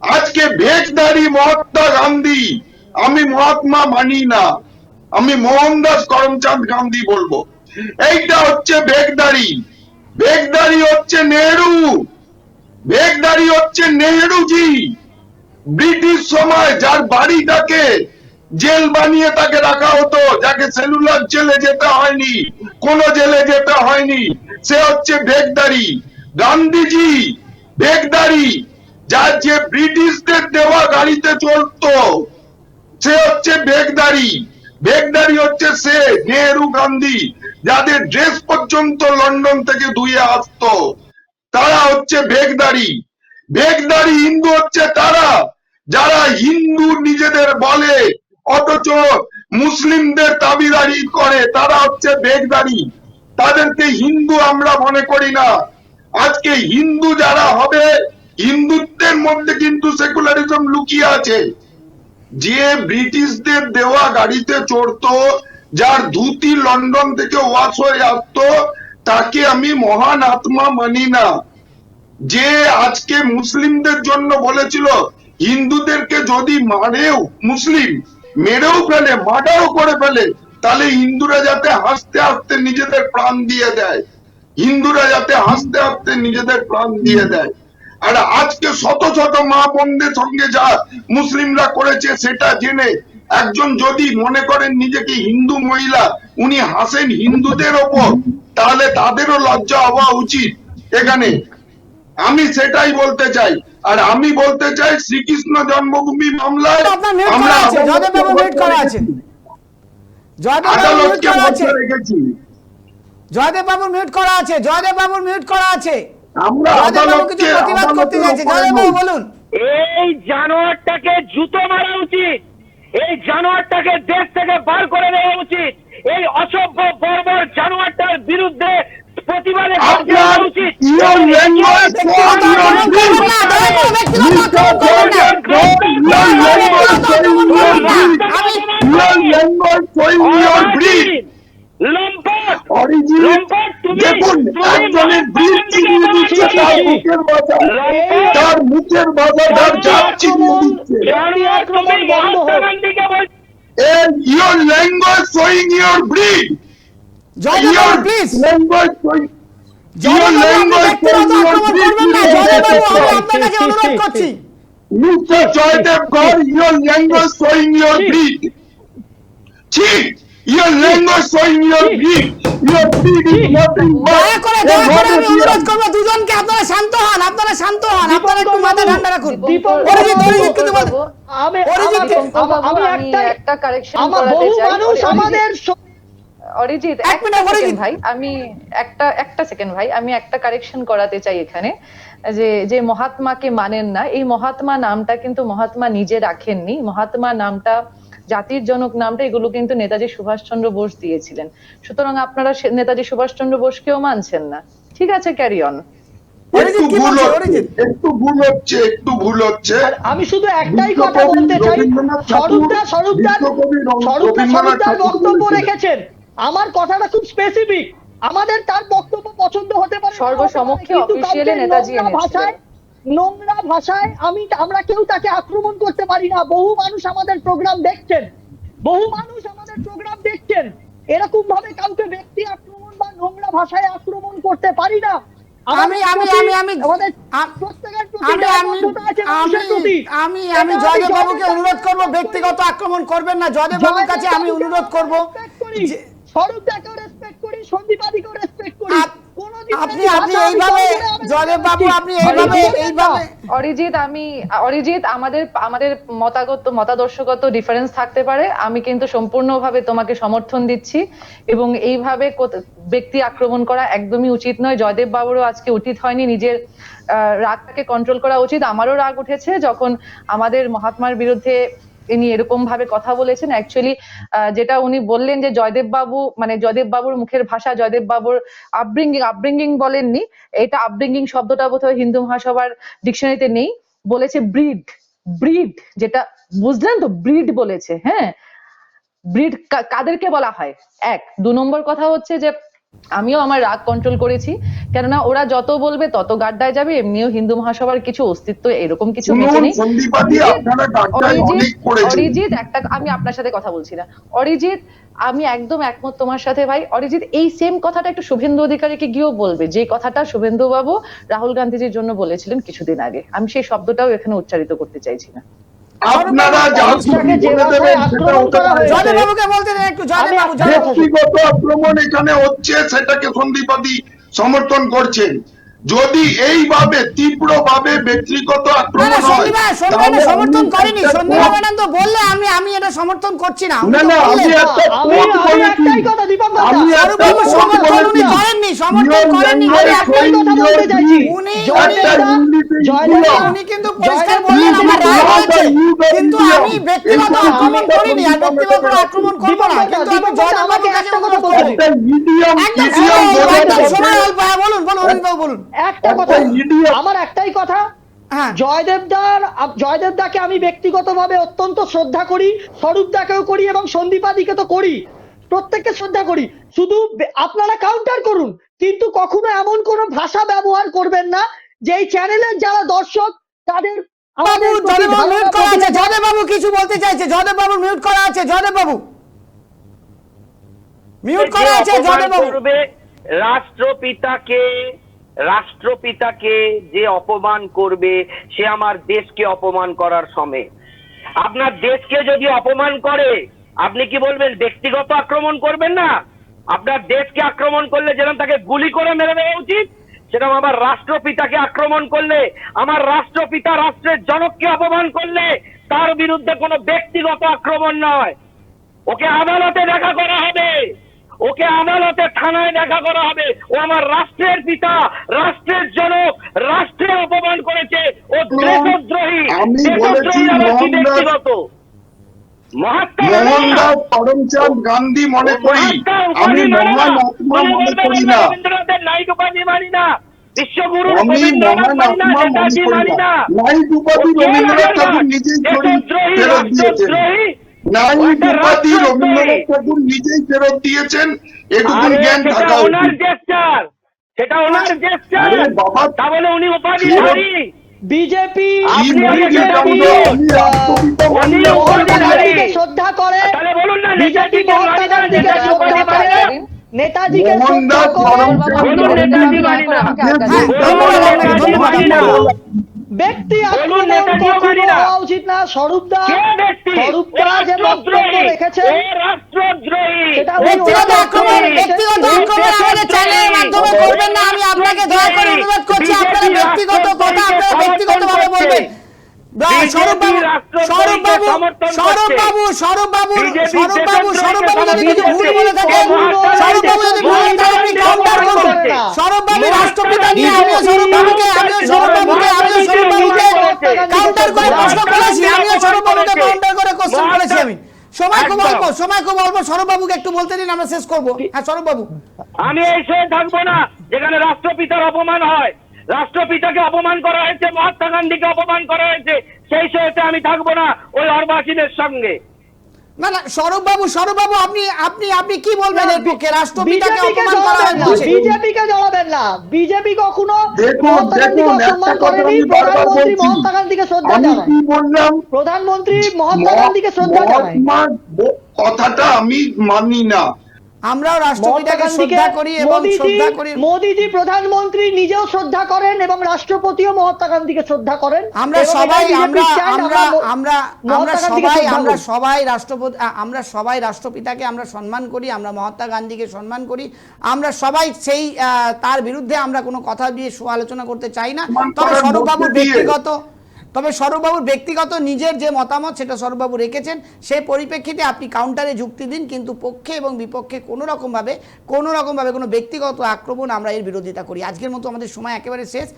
আজকে ভেকদারি মহাত্মা গান্ধী। আমি মহাত্মা মানি না। আমি মোহনদাস করমচাঁদ গান্ধী বলব। এইটা হচ্ছে ভেকদারি ভেকদারি হচ্ছে নেহরু। ভেকদারি হচ্ছে নেহরুজি। ব্রিটিশ সময় যার বাড়িটাকে জেল বানিয়ে তাকে রাখা হতো, যাকে সেলুলার জেলে যেতে হয়নি, কোন জেলে যেতে হয়নি, সে হচ্ছে ভেকদারি গান্ধীজি ভেকদারি যার যে ব্রিটিশদের দেওয়া গাড়িতে চলতো, সে হচ্ছে বেগদারি। বেগদারি হচ্ছে সে, নেহরু গান্ধী, যাদের ড্রেস পর্যন্ত লন্ডন থেকে ধুয়ে আসতো, তারা হচ্ছে বেগদারি। বেগদারি হিন্দু হচ্ছে তারা, যারা হিন্দু নিজেদের বলে, অথচ মুসলিমদের দাবিদারি করে, তারা হচ্ছে বেগদারি। তাদেরকে হিন্দু আমরা মনে করি না। আজকে হিন্দু যারা হবে হিন্দুত্বের মধ্যে কিন্তু সেকুলারিজম লুকিয়ে আছে। যে ব্রিটিশদের দেওয়া গাড়িতে চড়তো, যার ধুতি লন্ডন থেকে ওয়াশ হয়ে আসতো, তাকে আমি মহান আত্মা মানি না। যে আজকে মুসলিমদের জন্য বলেছিল, হিন্দুদেরকে যদি মারেও, মুসলিম মেরেও ফেলে, মার্ডারও করে ফেলে, তাহলে হিন্দুরা যাতে হাসতে হাসতে নিজেদের প্রাণ দিয়ে দেয়। হিন্দুরা যাতে হাসতে হাসতে নিজেদের প্রাণ দিয়ে দেয়। আর আজকে শত শত মা বোনদের সঙ্গে যা মুসলিমরা করেছে সেটা জেনে একজন যদি মনে করেন নিজেকে হিন্দু মহিলা উনি হাসেন হিন্দুদের ওপর তাহলে তাদেরও লজ্জা হওয়া উচিত এখানে। আমি সেটাই বলতে চাই। আর আমি বলতে চাই শ্রীকৃষ্ণ জন্মভূমি মামলায় জয়দেব বাবু মিউট করা আছে। জয়দেব বাবু মিউট করা আছে। আমরা প্রতিবাদ করতে যাচ্ছে। বলুন। এই জানোয়ারটাকে জুতো মারা উচিত। এই জানোয়ারটাকে দেশ থেকে বার করে দেওয়া উচিত। এই অসভ্য বর্বর জানোয়ারটার বিরুদ্ধে প্রতিবাদে উচিত. লম্পট লম্পট দেখুন একজনের ব্রিড চিনিয়ে দিচ্ছে তার মুখের ভাষা তার মুখের ভাষা তার জাত চিনিয়ে দিচ্ছে your language showing your breed. Jaydev Your please language showing your breed. Mr. Joydev your language showing your breed. Chief, your language showing your breed. Your breed is nothing but দয়া করে দয়া করে আমি অনুরোধ করব দুজনকে আপনারা শান্ত হন আপনারা শান্ত হন আপনারা একটু মাথা ঠান্ডা রাখুন। অরিজিৎ অরিজিৎ কিন্তু আমি আমি- কে- আমি- আমি আমি একটা একটা কারেকশন আমার চাই। মানুষ আমাদের অরিজিৎ এক মিনিট, অরিজিৎ। ভাই আমি একটা একটা সেকেন্ড ভাই আমি একটা কারেকশন করাতে চাই এখানে। যে যে মহাত্মাকে মানেন না এই মহাত্মা নামটা কিন্তু মহাত্মা নিজে রাখেননি। মহাত্মা নামটা জাতির জনক নামটা এগুলো কিন্তু নেতাজি সুভাষচন্দ্র বোস দিয়েছিলেন। সুতরাং আপনারা নেতাজি সুভাষচন্দ্র বোসকেও মানছেন না। ঠিক আছে ক্যারি অন একটু ভুল হচ্ছে, একটু ভুল হচ্ছে একটু ভুল হচ্ছে। আর আমি শুধু একটাই কথা বলতে চাই। স্বরূপদা স্বরূপদার স্বরূপদা স্বরূপদার বক্তব্য রেখেছেন। আমার কথাটা খুব স্পেসিফিক আমাদের তার বক্তব্য পছন্দ হতে পারে। সর্বসমক্ষে অফিসিয়ালি নেতাজি এনেছিলেন। নোংরা ভাষায় আমি আমরা কেউ তাকে আক্রমণ করতে পারি না। বহু মানুষ আমাদের প্রোগ্রাম দেখছেন। বহু মানুষ আমাদের প্রোগ্রাম দেখছেন। এরকম ভাবে কাউকে ব্যক্তি আক্রমণ বা নোংরা ভাষায় আক্রমণ করতে পারি না। আমি আমি আমি আমি আমাদের আম- আমি জয়দেব বাবুকে অনুরোধ করব ব্যক্তিগত আক্রমণ করবেন না। জয়দেব বাবুর কাছে আমি অনুরোধ করব যে- স্বরূপদাকেও রেসপেক্ট করি সন্দীপাদিকেও রেসপেক্ট করি আপ- কোনোদিন আপনি আপনি আমি এইভাবে জয়দেব বাবু আপনি এইভাবে এইভাবে। অরিজিৎ আমি অরিজিৎ আমাদের আমাদের মতাগত মতাদর্শগত ডিফারেন্স থাকতে পারে। আমি কিন্তু সম্পূর্ণভাবে তোমাকে সমর্থন দিচ্ছি এবং এইভাবে ব্যক্তি আক্রমণ করা একদমই উচিত নয়। জয়দেব বাবুরও আজকে উচিত হয়নি নিজের আহ, রাগটাকে কন্ট্রোল করা উচিত। আমারও রাগ উঠেছে যখন আমাদের মহাত্মার বিরুদ্ধে ইনি এরকম ভাবে কথা বলেছেন। অ্যাকচুয়ালি যেটা উনি বললেন যে জয়দেব বাবু মানে জয়দেব বাবুর মুখের ভাষা জয়দেব বাবুর আপব্রিঙ্গিং আপব্রিঙ্গিং বলেননি। এটা আপব্রিঙ্গিং শব্দটা বোধহয় হিন্দু মহাসভার ডিকশনারিতে নেই। বলেছে ব্রিড ব্রিড যেটা বুঝলেন তো ব্রিড বলেছে হ্যাঁ? ব্রিড কাদেরকে বলা হয়? এক। দু নম্বর কথা হচ্ছে যে আমিও আমার রাগ কন্ট্রোল করেছি। কেননা ওরা যত বলবে তত গাড্ডায় যাবে এমনিও হিন্দু মহাসভার কিছু অস্তিত্ব এরকম কিছু বেঁচে নেই। অরিজিৎ একটা আমি আপনার সাথে কথা বলছি না। অরিজিৎ আমি একদম একমত তোমার সাথে ভাই। অরিজিৎ এই সেম কথাটা একটু শুভেন্দু অধিকারীকে গিয়েও বলবে। যে কথাটা শুভেন্দু বাবু রাহুল গান্ধীজির জন্য বলেছিলেন কিছুদিন আগে। আমি সেই শব্দটাও এখানে উচ্চারিত করতে চাইছি না। আপনারা যা বলে দেবেন সেটা বাবুকে বলতে দেন একটু বাবু। ব্যক্তিগত আক্রমণ এখানে হচ্ছে সেটাকে সন্দীপাদি সমর্থন করছেন যদি এইভাবে তীব্রভাবে ব্যক্তিগত আক্রমণ হয় তাহলে সমর্থন করেনি। বললে আমি আমি এটা সমর্থন করছি না। না না আমি একটা কোর্ট আমি একটা সমর্থন উনি। করেননি, সমর্থন করেননি, আমি একটাই কথা বলতে চাইছি। উনি- উনি কিন্তু পরিষ্কার বললেন আমার জয়দেব হয়েছে কিন্তু আমি ব্যক্তিগত আক্রমণ করিনি আর ব্যক্তিগত আক্রমণ করব না কিন্তু আমি আমাকে কাছে একটা কথা বলতে একদম সময় অল্প, হ্যাঁ, বলুন। একটা কথা আমার একটাই কথা হ্যাঁ। জয়দেবদার জয়দেবদাকে আমি ব্যক্তিগতভাবে অত্যন্ত শ্রদ্ধা করি স্বরূপদাকেও করি এবং সন্দীপাদিকে তো করি। প্রত্যেককে শ্রদ্ধা করি। শুধু আপনারা কাউন্টার করুন কিন্তু কখনো এমন কোনো ভাষা ব্যবহার করবেন না যে এই চ্যানেলের যারা দর্শক তাদের বাবু জয়দেব বাবু মিউট করা আছে জয়দেব বাবু কিছু বলতে চাইছে জয়দেব বাবু মিউট করা আছে জয়দেব বাবু। মিউট করা আছে জয়দেব বাবু। রাষ্ট্রপিতাকে রাষ্ট্রপিতাকে যে অপমান করবে, সে আমার দেশকে অপমান করার সময় আপনার দেশকে যদি অপমান করে, আপনি কি বলবেন, ব্যক্তিগত আক্রমণ করবেন না? আপনার দেশকে আক্রমণ করলে যেরকম তাকে গুলি করে মেরে দেওয়া উচিত, সেরকম আমার রাষ্ট্রপিতাকে আক্রমণ করলে, আমার রাষ্ট্রপিতা রাষ্ট্রের জনককে অপমান করলে, তার বিরুদ্ধে কোনো ব্যক্তিগত আক্রমণ নয়। ওকে আদালতে দেখা করা হবে। ওকে আদালতে থানায় দেখা করা হবে। ও আমার রাষ্ট্রের পিতা রাষ্ট্রের জনক রাষ্ট্রের অপমান করেছে। ও দেশদ্রোহী। মোহনদাস- করমচাঁদ গান্ধী। মনে করি। আমি উপাধি না। মহান আত্মা করি না। রবীন্দ্রনাথের নাইট উপাধি মানি না। বিশ্বগুরু রবীন্দ্রনাথ মানি না নাইট উপাধি রবীন্দ্রনাথ ঠাকুর নিজেই ফেরত দিয়েছেন। উপাধি রবীন্দ্রনাথ ঠাকুর নিজেই ফেরত দিয়েছেন এটুকুন জ্ঞান থাকা উচিত। সেটা ওনার জেস্টার উনি বিজেপি শ্রদ্ধা করে বলুন না নেতাজিকে শ্রদ্ধা করে। ব্যক্তি বলুন স্বরূপদা স্বরূপদা যে বক্তব্য রেখেছেন ও রাষ্ট্রদ্রোহী সেটা ও ব্যক্তিগত আক্রমণ ব্যক্তিগত আক্রমণ আমাদের চ্যানেলের মাধ্যমে করবেন না আমি আপনাকে দয়া করে অনুরোধ করছি আপনারা ব্যক্তিগত কথা আপনারা ব্যক্তিগত ভাবে বলবেন। রাষ্ট্রপিতা নিয়ে আমিও আমিও আমিও কাউন্টার করে প্রশ্ন করেছি আমিও কাউন্টার করে কোশ্চেন করেছি আমি। সময় খুব অল্প সময় খুব অল্প স্বরূপ বাবুকে একটু বলতে দিন আমরা শেষ করব। হ্যাঁ স্বরূপ বাবু আমি এই শোয়ে থাকব না যেখানে রাষ্ট্রপিতার অপমান হয়। রাষ্ট্রপিতাকে অপমান করা হয়েছে মহাত্মা গান্ধীকে অপমান করা হয়েছে সেই শোয়েতে আমি থাকব না ওই অর্বাসীনের সঙ্গে। না না বাবু বাবু আপনি আপনি আপনি কি বলবেন এর পক্ষে? রাষ্ট্রপিতাকে অপমান করা হয়েছে বিজেপিকে জড়াবেন না। বিজেপি কখনো দেখুন, গান্ধীকে দেখুন, অসম্মান করেনি প্রধানমন্ত্রী। মহাত্মা গান্ধীকে শ্রদ্ধা জানায়। প্রধানমন্ত্রী মহাত্মা গান্ধীকে শ্রদ্ধা জানায়। কথাটা আমি মানি না। আমরাও রাষ্ট্রপিতাকে শ্রদ্ধা করি এবং শ্রদ্ধা করি। মোদিজি প্রধানমন্ত্রী নিজেও শ্রদ্ধা করেন এবং রাষ্ট্রপতিও মহাত্মা গান্ধীকে শ্রদ্ধা করেন। আমরা সবাই আমরা আমরা আমরা আমরা সবাই আমরা সবাই রাষ্ট্রপতি আমরা সবাই রাষ্ট্রপিতাকে আমরা সম্মান করি আমরা মহাত্মা গান্ধীকে সম্মান করি। আমরা সবাই সেই আহ, তার বিরুদ্ধে আমরা কোনো কথা দিয়ে সু আলোচনা করতে চাই না। তবে স্বরূপবাবুর ব্যক্তিগত তবে স্বরূপবাবুর ব্যক্তিগত নিজের যে মতামত সেটা স্বরূপবাবু রেখেছেন সেই পরিপ্রেক্ষিতে আপনি কাউন্টারে যুক্তি দিন, কিন্তু পক্ষে এবং বিপক্ষে কোনো রকমভাবে কোনো রকমভাবে কোনো ব্যক্তিগত আক্রমণ আমরা এর বিরোধিতা করি। আজকের মতো আমাদের সময় একেবারে শেষ।